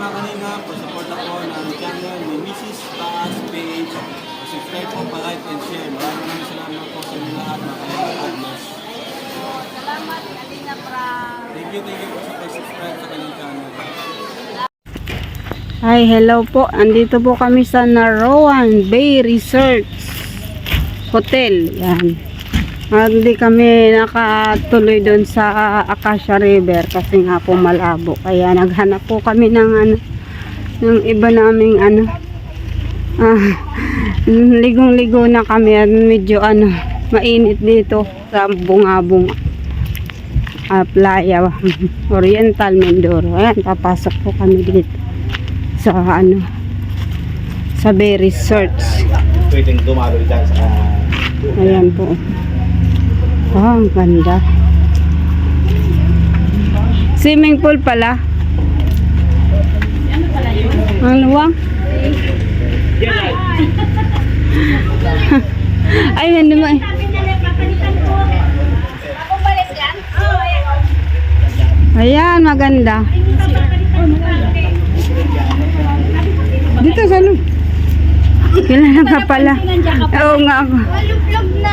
mga kanina, pa-support ako ng channel ni Mrs. Taas Page. Subscribe po, pa-like and share. Maraming maraming salamat po sa inyo lahat, mga kanina. God bless. Salamat, Kalina Pra. Thank you, thank you po sa pag-subscribe sa kanyang channel. Hi, hello po. Andito po kami sa Narawan Bay Resort Hotel. Yan. At Hindi kami nakatuloy doon sa Acacia River kasi nga po malabo. Kaya naghanap po kami ng ano ng iba naming ano ah, ligong-ligo na kami at medyo ano mainit dito sa bunga-bunga ah, playa Oriental Mindoro. Ayan, papasok po kami dito sa ano sa Bay Resorts. Pwedeng dumalo dyan sa... Ayan po. Ah, ang ganda. Swimming pool pala. Ang luwang. Ay, hindi mo eh. Ayan, maganda. Dito sa ano? Kilala ka pala. Oo nga ako.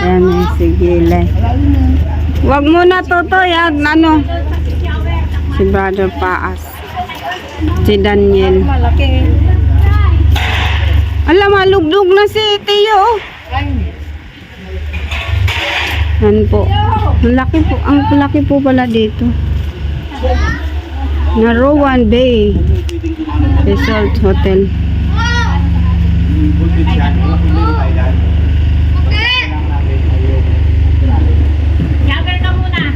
Ayan eh, sige lang. Huwag mo na toto yan. Ano? Si Brother Paas. Si Daniel. Alam, malugdog na si Tio. oh. Yan po. Ang laki po. Ang laki po pala dito. Narawan Bay Resort Hotel. Shower ka muna.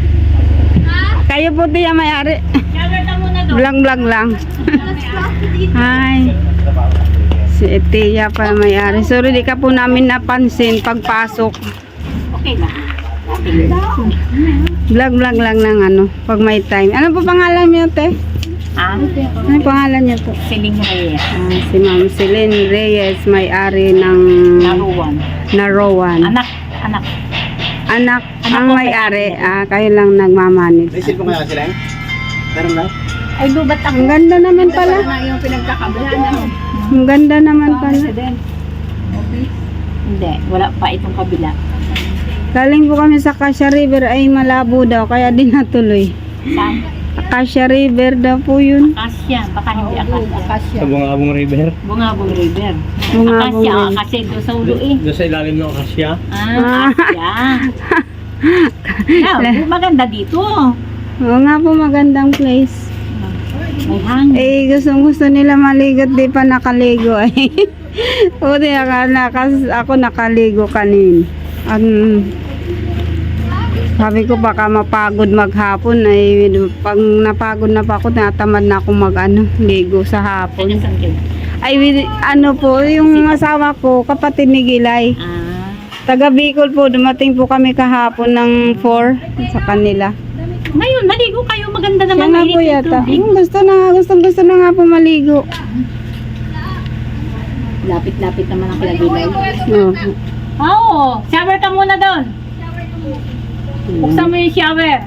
Kayo po tiya may-ari. Shower ka muna doon. Blang blang lang. Hi. Si Tia pa may-ari. Sorry, di ka po namin napansin pagpasok. Okay na. Vlog vlog lang ng ano, pag may time. Ano po pangalan niyo, te? Ah, Ano pangalan niyo po? Siling Reyes. Ah, si Ma'am Celine Reyes, may-ari ng Naruwan. Narawan. Anak, anak. Anak Anak ang ko may-ari. Ah, kayo lang nagmamanage. Receive ko kaya sila eh? Meron ba? Ay, gubat ako. Ang ganda naman pala. yung pinagkakabalaan ako. Ang ganda naman pala. Hindi, wala pa itong kabila. Galing po kami sa Acacia River ay malabo daw, kaya di natuloy. Saan? Acacia River daw po yun. Akasya. Baka hindi akasya. Akasya. Bungabong River. Bungabong River. Bungabong Akasya. River. Akasya doon sa ulo eh. Doon sa ilalim ng Akasya. Ah, Akasya. Yeah, maganda dito. Oo nga po, magandang place. May hangin. Eh, gusto gusto nila maligo, di pa nakaligo ay. o di ako, nakas, ako nakaligo kanin. An, sabi ko baka mapagod maghapon ay pag napagod na pa ako natamad na ako mag ano, ligo sa hapon. Ay ano po, yung asawa ko, kapatid ni Gilay. Ah, Taga Bicol po, dumating po kami kahapon ng 4 sa kanila. ngayon, maligo kayo. Maganda Siya naman. nga mainit po yata. Hmm, gusto na, gusto, gusto na nga po maligo. Lapit-lapit naman ang kilagilay. Oo. Oo, shower ka muna doon. Buksan mo yung shower.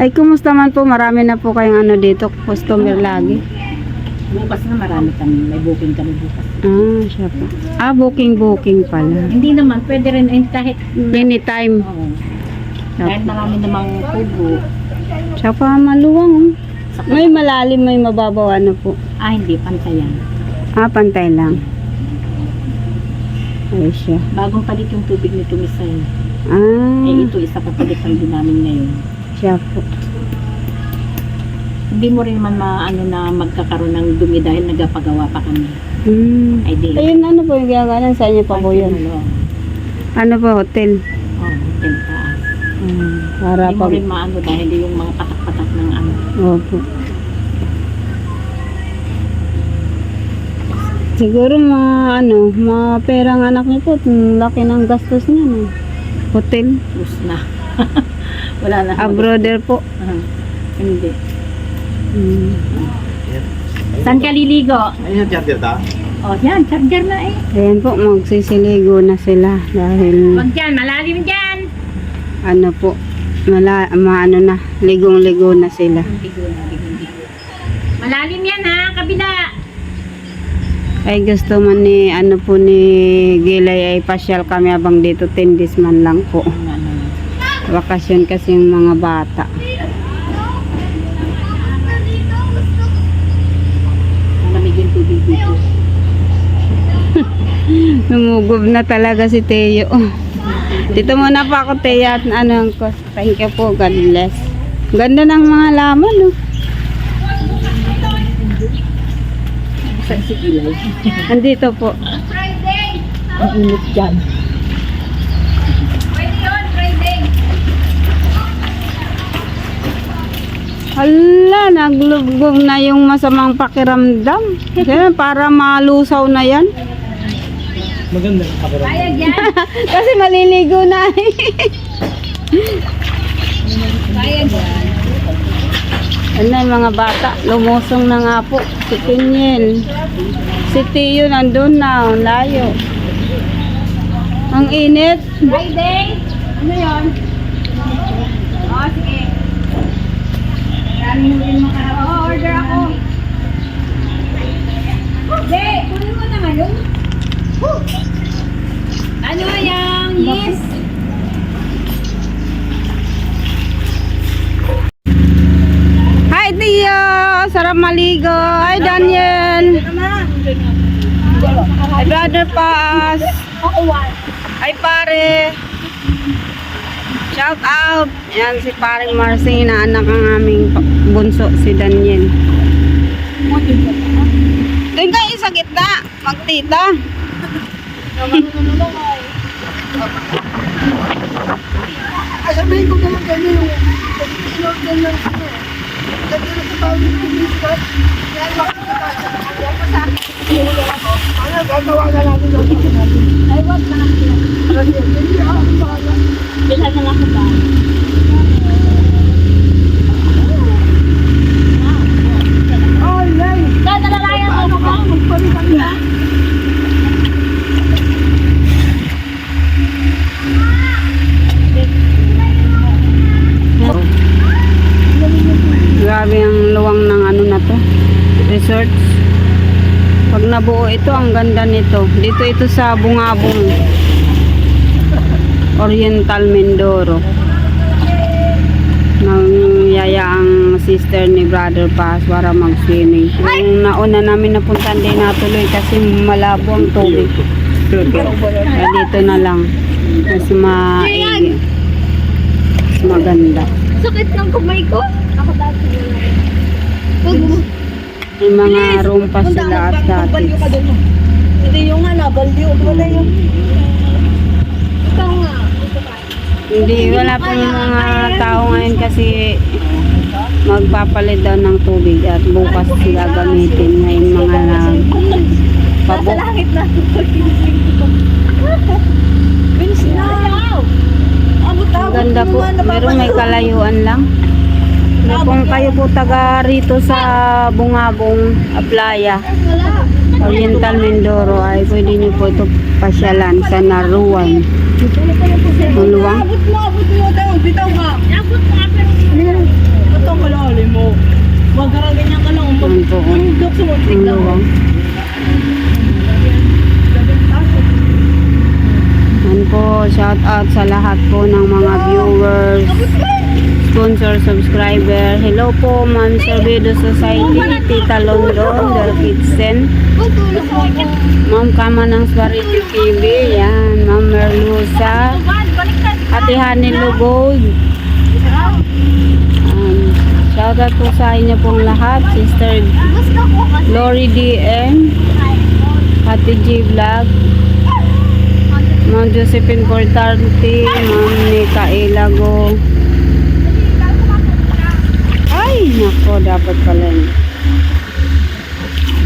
Ay, kumusta man po? Marami na po kayong ano dito, customer lagi. Bukas na marami kami. May booking kami bukas. Ah, siya po. Ah, booking, booking pala. Hindi naman, pwede rin eh, kahit Anytime. Oo. Kahit marami namang tubo. Siya pa maluwang. oh. May malalim, may mababaw ano po. Ah, hindi, pantayan. Ah, pantay lang. Ay, siya. Bagong palit yung tubig nito, Misay. Eh, Ah, ito, isa papalitan din namin ngayon. siya po. Hindi mo rin man maano na magkakaroon ng dumi dahil nagpagawa pa kami. Hmm. Ay, di. Ayun, ano po yung ginagawa sa inyo pa po yun? Ano, Ano po, hotel? oh, hotel taas. Hmm, para Hindi mo pag... rin maano dahil yung mga patak-patak ng ano. Opo. Siguro mga ano, mga perang anak niyo po, laki ng gastos niya no. Hotel. Plus na. Wala na. Ah, brother po. Ah, hindi. Hmm. Saan ka liligo? Ayun yung charger ta? Oh, yan. Charger na eh. Ayan po, magsisiligo na sila dahil Huwag dyan. Malalim dyan. ano po, mala, maano na, ligong-ligo na sila. Malalim yan ha, kabila. Ay gusto man ni, ano po ni Gilay ay pasyal kami abang dito 10 days man lang po. Bakasyon kasi yung mga bata. Numugob na talaga si Teo. Dito muna pa ako, Teo, at ano ko. Thank you po, God bless. Ganda ng mga laman, oh. Saan si Ilay? Andito po. Ang init dyan. Hala, naglubog na yung masamang pakiramdam. Kaya para malusaw na yan. Maganda. Bayag yan. Kasi maliligo na. Bayag yan. Ano yung mga bata, lumusong na nga po. Si Pinyin. Si Tio nandun na, layo. Ang init. Friday? Ano yun? Oo, sige. Maraming din mga Oo, order ako. Hindi, kunin mo naman yun. Ano Hi brother Paz. Hi pare. Shout out. Yan si paring Marcy na anak ng aming bunso si Daniel. Doon kayo sa gitna. Magtita. Sabihin ko naman kayo yung inorder lang sila. Sabi na sa biscuit, yan makikita sa yan pa sa akin. Gagawa na natin yung natin. Ay, wag na. Bilhan na lang ako ba? Ay, ay! Dahil nalalayan ako ba? Magpalitan na. Grabe ang luwang ng ano na to. Resorts. Pag nabuo ito, ang ganda nito. Dito ito sa Bungabong. Oriental Mindoro. Nang yaya ang sister ni Brother Paz para mag-swimming. Yung nauna namin napuntan din natuloy kasi malabo ang tubig. Kaya dito na lang. Mas maigi. Mas maganda. Sakit ng kumay ko. Ako dati. May mga room pa sila at dati. Hindi yung nga, nabalyo. Wala yung... Ikaw nga. Hindi, wala pang mga tao ngayon kasi magpapalit daw ng tubig at bukas sila gamitin ngayon mga na pabok. langit na. Ano Ang ganda po. Meron may kalayuan lang. Kaya kung kayo po taga rito sa Bungabong, Aplaya, Oriental Mindoro ay pwede niyo po ito pasyalan sa Naruan. Muluwang. Abot mo, abot mo. Tayo, bitaw ka. Abot Ito ang mo. Huwag ka rin ganyan ka lang. Yung dok sa mga Ang. Yan po, shout out sa lahat po ng mga viewers, sponsor, subscriber. Hello po, Ma'am Cervedo Society, Tita London, Del Kitsen, Ma'am Kama ng Swariti TV, yan, Ma'am Merlusa, Ate Hani Lugod. Um, shout out po sa inyo pong lahat, Sister Lori DM, Ate G Vlog, Ma'am Josephine Portarte, Ma'am Nika Ilago. Ay, nako, dapat pala yun.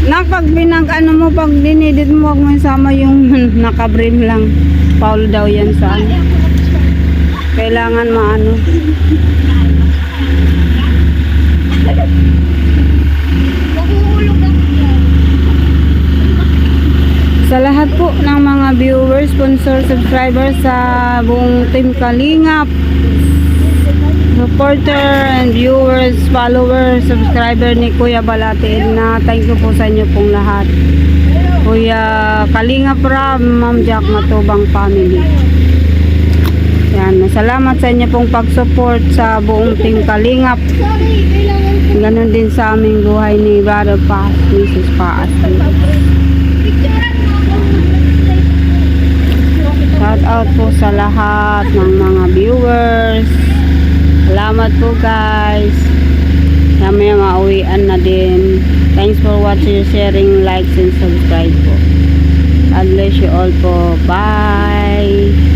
Na pag binag ano mo, pag dinidit mo, huwag mo isama yung nakabrim lang. Paul daw yan sa ano. Kailangan maano. Sa lahat po ng mga viewers, sponsor, subscribers sa buong Team Kalingap, supporter and viewers, followers, subscriber ni Kuya Balate na thank you po sa inyo pong lahat. Kuya Kalinga Prab, Ma'am Jack Matubang family. Yan, salamat sa inyo pong pag-support sa buong team Kalingap. Ganon din sa aming buhay ni Brother Paas, Mrs. Paas. Shout out po sa lahat ng mga viewers. Salamat po guys. Kami mauwian na din. Thanks for watching, sharing, likes, and subscribe po. God bless you all po. Bye!